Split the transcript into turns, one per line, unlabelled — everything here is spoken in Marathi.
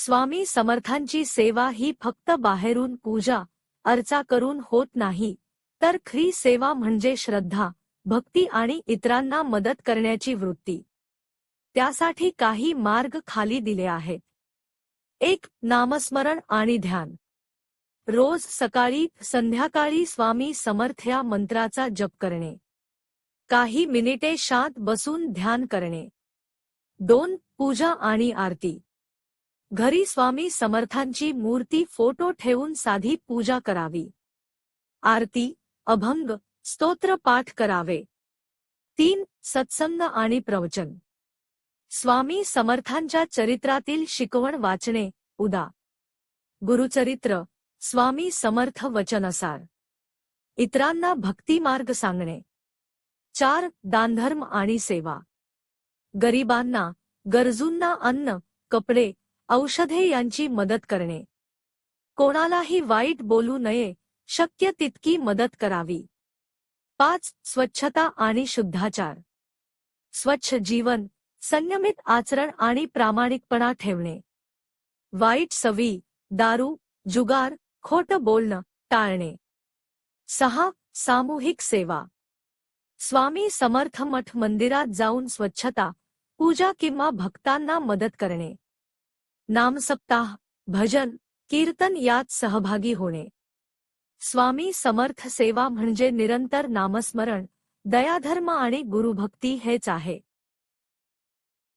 स्वामी समर्थांची सेवा ही फक्त बाहेरून पूजा अर्चा करून होत नाही. तर खरी सेवा म्हणजे श्रद्धा भक्ती आणि इतरांना मदत करण्याची वृत्ती. त्यासाठी काही मार्ग खाली दिले आहेत. एक नामस्मरण आणि ध्यान. रोज सकाळी संध्याकाळी स्वामी समर्थ या मंत्राचा जप करणे. काही मिनिटे शांत बसून ध्यान करणे. दोन पूजा आणि आरती. घरी स्वामी समर्थांची मूर्ती फोटो ठेवून साधी पूजा करावी. आरती अभंग स्तोत्र पाठ करावे. तीन सत्संग आणि प्रवचन. स्वामी समर्थांच्या चरित्रातील शिकवण वाचणे उदा. गुरुचरित्र स्वामी समर्थ वचनसार. इतरांना भक्तिमार्ग सांगणे. चार दानधर्म आणि सेवा. गरिबांना गरजूंना अन्न कपडे औषधे यांची मदत करणे. कोणालाही वाईट बोलू नये शक्य तितकी मदत करावी. पाच स्वच्छता आणि शुद्धाचार. स्वच्छ जीवन संयमित आचरण आणि प्रामाणिकपणा ठेवणे. वाईट सवी दारू जुगार खोटं बोलणं टाळणे. सहा सामूहिक सेवा. स्वामी समर्थ मठ मंदिरात जाऊन स्वच्छता पूजा किंवा भक्तांना मदत करणे. नामसप्ताह भजन कीर्तन यात सहभागी होणे. स्वामी समर्थ सेवा म्हणजे निरंतर नामस्मरण दयाधर्म आणि गुरुभक्ती हेच आहे.